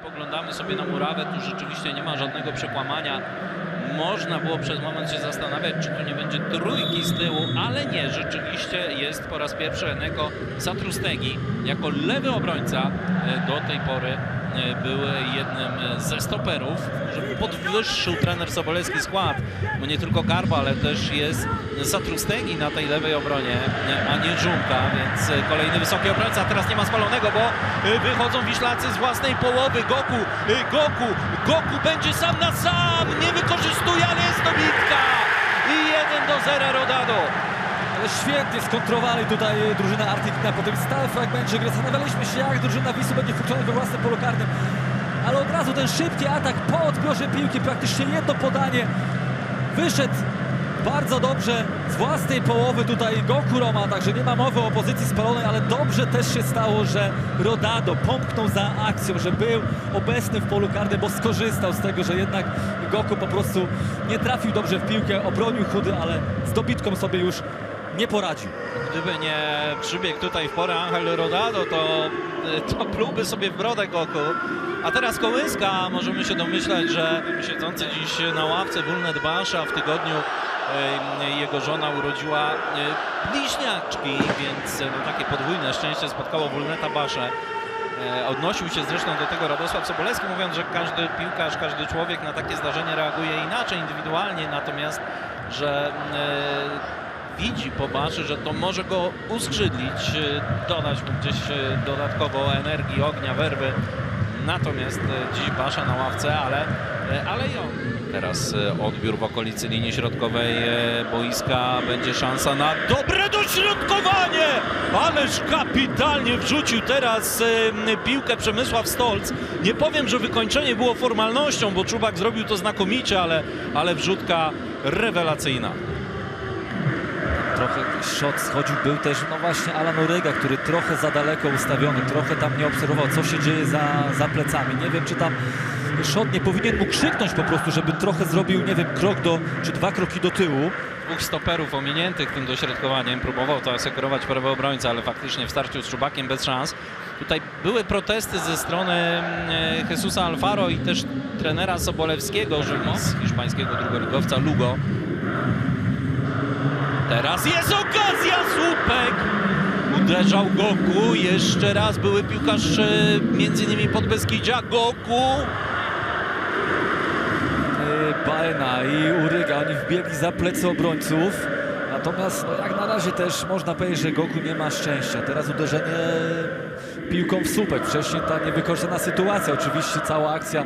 Spoglądamy sobie na murawę, tu rzeczywiście nie ma żadnego przekłamania. Można było przez moment się zastanawiać, czy tu nie będzie trójki z tyłu, ale nie, rzeczywiście jest po raz pierwszy Eneko Satrustegi jako lewy obrońca e, do tej pory był jednym ze stoperów, że podwyższył trener Sobolewski skład, bo nie tylko Garba, ale też jest Satrustegi na tej lewej obronie, e, a nie Żunka, więc e, kolejny wysoki obrońca, teraz nie ma spalonego, bo e, wychodzą Wiślacy z własnej połowy, Goku, e, Goku, Goku będzie sam na sam, nie wykorzystuje, ale jest dobitka i 1 do 0 Rodado. Ale świetnie skontrowali tutaj drużyna Artykina po tym stałym fragmencie gry. Zastanawialiśmy się, jak drużyna Wisły będzie funkcjonować we własnym polu karnym. Ale od razu ten szybki atak po odbiorze piłki, praktycznie jedno podanie. Wyszedł bardzo dobrze z własnej połowy tutaj Goku Roma, także nie ma mowy o pozycji spalonej, ale dobrze też się stało, że Rodado pomknął za akcją, że był obecny w polu karnym, bo skorzystał z tego, że jednak Goku po prostu nie trafił dobrze w piłkę, obronił chudy, ale z dobitką sobie już nie poradził. Gdyby nie przybiegł tutaj w porę Angel Rodado, to, to plułby sobie w brodę Goku. A teraz Kołyska, możemy się domyślać, że siedzący dziś na ławce Wulnet Basza w tygodniu e, jego żona urodziła e, bliźniaczki, więc no, takie podwójne szczęście spotkało Wulneta Baszę. E, Odnosił się zresztą do tego Radosław Sobolewski, mówiąc, że każdy piłkarz, każdy człowiek na takie zdarzenie reaguje inaczej, indywidualnie, natomiast, że e, widzi po Baszy, że to może go uskrzydlić, e, dodać mu gdzieś e, dodatkowo energii, ognia, werwy. Natomiast e, dziś Basza na ławce, ale, ale i on. Teraz odbiór w okolicy linii środkowej boiska. Będzie szansa na dobre dośrodkowanie! Ależ kapitalnie wrzucił teraz piłkę Przemysław Stolc. Nie powiem, że wykończenie było formalnością, bo Czubak zrobił to znakomicie, ale, ale wrzutka rewelacyjna. Shot schodził, był też no właśnie Alan Orega, który trochę za daleko ustawiony, trochę tam nie obserwował, co się dzieje za, za plecami. Nie wiem, czy tam shot nie powinien mu krzyknąć po prostu, żeby trochę zrobił, nie wiem, krok do, czy dwa kroki do tyłu. Dwóch stoperów ominiętych tym dośrodkowaniem. Próbował to asekurować prawy obrońca, ale faktycznie w starciu z Czubakiem bez szans. Tutaj były protesty ze strony mm, Jesusa Alfaro i też trenera Sobolewskiego, że z hiszpańskiego drugoligowca Lugo. Teraz jest okazja, słupek! Uderzał Goku, jeszcze raz były piłkarz e, między innymi Podbeskidzia, Goku! Yy, Baena i Uryga, oni wbiegli za plecy obrońców. Natomiast no, jak na razie też można powiedzieć, że Goku nie ma szczęścia. Teraz uderzenie piłką w słupek. Wcześniej ta niewykorzystana sytuacja. Oczywiście cała akcja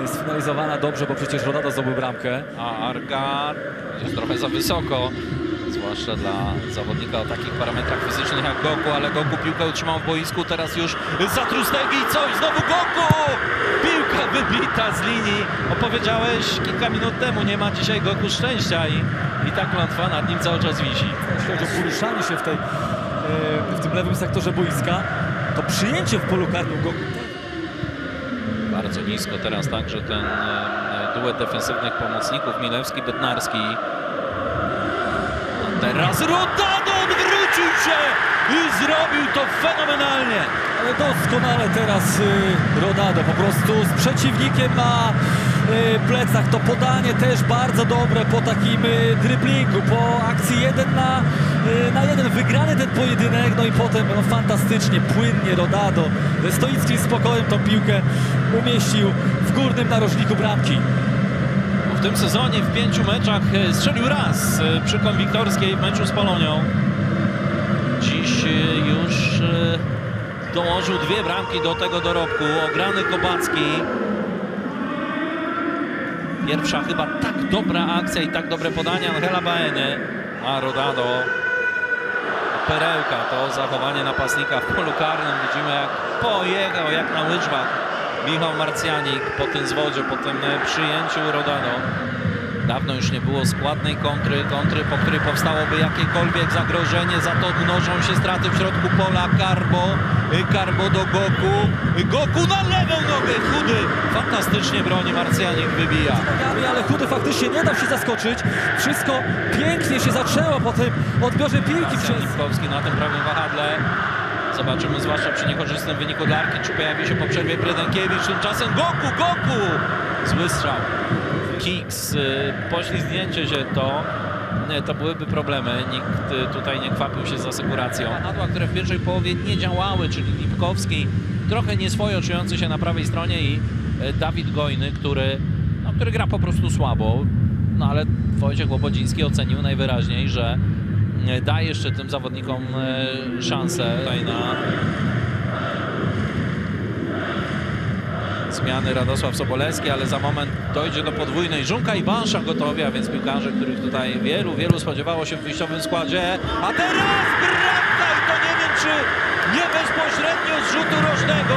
yy, sfinalizowana dobrze, bo przecież Ronaldo zdobył bramkę. A Arka jest trochę za wysoko, zwłaszcza dla zawodnika o takich parametrach fizycznych jak Goku, ale Goku piłkę utrzymał w boisku, teraz już Zatrustegi i coś, znowu Goku! Piłka wybita z linii. Opowiedziałeś kilka minut temu, nie ma dzisiaj Goku szczęścia i, i ta klątwa nad nim cały czas wisi. Jeśli chodzi o poruszanie się w, tej, yy, w tym lewym sektorze boiska, to przyjęcie w polu karnym Goku Bardzo nisko teraz także ten e, duet defensywnych pomocników Milewski-Bednarski. Teraz Rodado odwrócił się i zrobił to fenomenalnie. Ale doskonale teraz y, Rodado po prostu z przeciwnikiem na y, plecach. To podanie też bardzo dobre po takim y, driblingu, po akcji jeden na, na jeden. Wygrany ten pojedynek, no i potem no, fantastycznie, płynnie Rodado ze stoickim spokojem tą piłkę umieścił w górnym narożniku bramki. W tym sezonie w pięciu meczach e, strzelił raz e, przy konwiktorskiej w meczu z Polonią. Dziś e, już dołożył dwie bramki do tego dorobku. Ograny Kobacki. Pierwsza chyba tak dobra akcja i tak dobre podanie Angela Baeny. A Rodado perełka to zachowanie napastnika w polu karnym. Widzimy jak pojechał jak na łyżwach. Michał Marcjanik po tym zwodzie, po tym e, przyjęciu Rodano. Dawno już nie było składnej kontry, kontry, po której powstałoby jakiekolwiek zagrożenie, za to mnożą się straty w środku pola. Karbo, y, Karbo do Goku, Y, Goku na lewą nogę, chudy, fantastycznie broni Marcjanik, wybija. ale Chudy faktycznie nie dał się zaskoczyć. Wszystko pięknie się zaczęło po tym odbiorze piłki przez... Lipkowski na tym prawym wahadle. Zobaczymy, zwłaszcza przy niekorzystnym wyniku dla Arki, czy pojawi się po przerwie Predenkiewicz. Tymczasem Goku, Goku! Zły strzał. Kicks, y, poślizgnięcie się to, to byłyby problemy. Nikt y, tutaj nie kwapił się z asekuracją. Hadła, które w pierwszej połowie nie działały, czyli Lipkowski, trochę nieswojo czujący się na prawej stronie i y, Dawid Gojny, który, no, który gra po prostu słabo. No ale Wojciech Łobodziński ocenił najwyraźniej, że da jeszcze tym zawodnikom y, szansę tutaj na zmiany Radosław Sobolewski, ale za moment dojdzie do podwójnej. Żunka i Bansza gotowi, a więc piłkarze, których tutaj wielu, wielu spodziewało się w wyjściowym składzie. A teraz bramka i to nie wiem, czy nie bezpośrednio z rzutu rożnego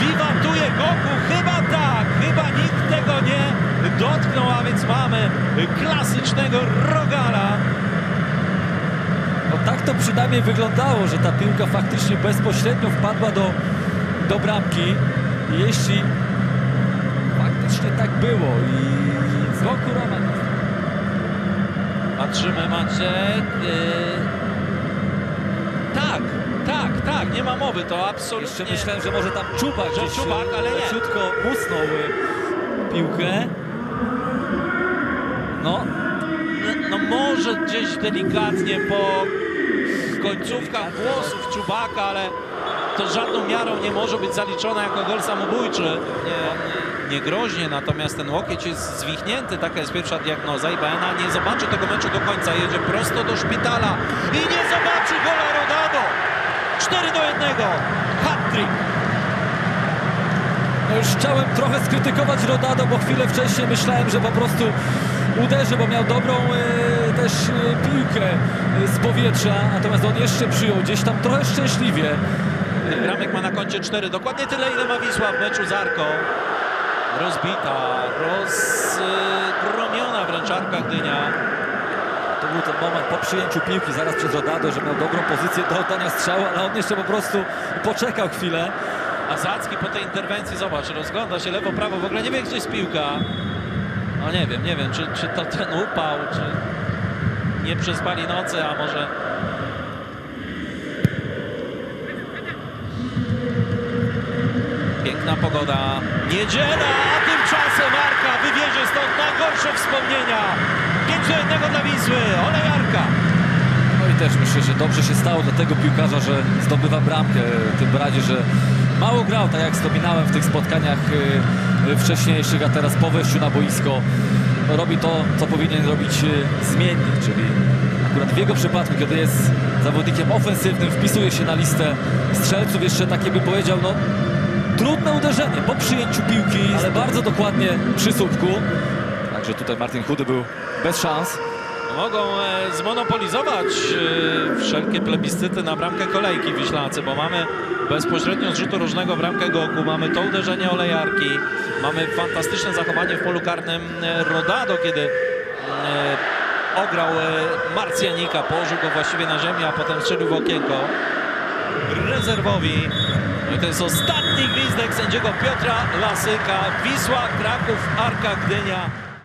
wiwatuje Goku. Chyba tak, chyba nikt tego nie dotknął, a więc mamy klasycznego rogala. No tak to przynajmniej wyglądało, że ta piłka faktycznie bezpośrednio wpadła do, do bramki. Jeśli faktycznie tak było i Goku Roman Patrzymy Maciek. Yy... Tak, tak, tak, nie ma mowy, to absolutnie. Jeszcze myślałem, że może tam Czubak Że gdzieś Czubak, ale nie. leciutko musnął e, piłkę. No, No może gdzieś delikatnie po końcówkach włosów Czubaka, ale to żadną miarą nie może być zaliczone jako gol samobójczy. Nie, nie groźnie, natomiast ten łokieć jest zwichnięty, taka jest pierwsza diagnoza i Baena nie zobaczy tego meczu do końca, jedzie prosto do szpitala i nie zobaczy gola Rodado. 4 do 1. Hat-trick. no już chciałem trochę skrytykować Rodado, bo chwilę wcześniej myślałem, że po prostu uderzy, bo miał dobrą e, też e, piłkę e, z powietrza, natomiast on jeszcze przyjął gdzieś tam trochę szczęśliwie. Bramek ma na koncie 4, dokładnie tyle ile ma Wisła w meczu z Arką. Rozbita, rozgromiona wręcz Arka Gdynia. To był ten moment po przyjęciu piłki zaraz przez Rodado, że miał dobrą pozycję do oddania strzału, ale on jeszcze po prostu poczekał chwilę. A Zacki po tej interwencji, zobacz, rozgląda się lewo, prawo, w ogóle nie wie gdzie jest piłka. No nie wiem, nie wiem, czy, czy to ten upał, czy nie przespali nocy, a może... Piękna pogoda, niedziela, a tymczasem Arka wywiezie stąd najgorsze wspomnienia. 5 do 1 dla Wisły, Olejarka. No i też myślę, że dobrze się stało dla tego piłkarza, że zdobywa bramkę, tym bardziej, że mało grał, tak jak wspominałem w tych spotkaniach y, y, wcześniejszych, a teraz po wejściu na boisko robi to, co powinien robić y, zmiennik, czyli akurat w jego przypadku, kiedy jest zawodnikiem ofensywnym, wpisuje się na listę strzelców, jeszcze takie by powiedział, no trudne uderzenie po przyjęciu piłki, ale bardzo dokładnie przy słupku. Także tutaj Martin Chudy był bez szans. Mogą e, zmonopolizować e, wszelkie plebiscyty na bramkę kolejki Wiślacy, bo mamy bezpośrednio z rzutu różnego bramkę Goku, mamy to uderzenie Olejarki, mamy fantastyczne zachowanie w polu karnym e, Rodado, kiedy ograł Marcjanika, położył go właściwie na ziemię, a potem strzelił w okienko rezerwowi. No i to jest ostatni gwizdek sędziego Piotra Lasyka. Wisła, Kraków, Arka Gdynia.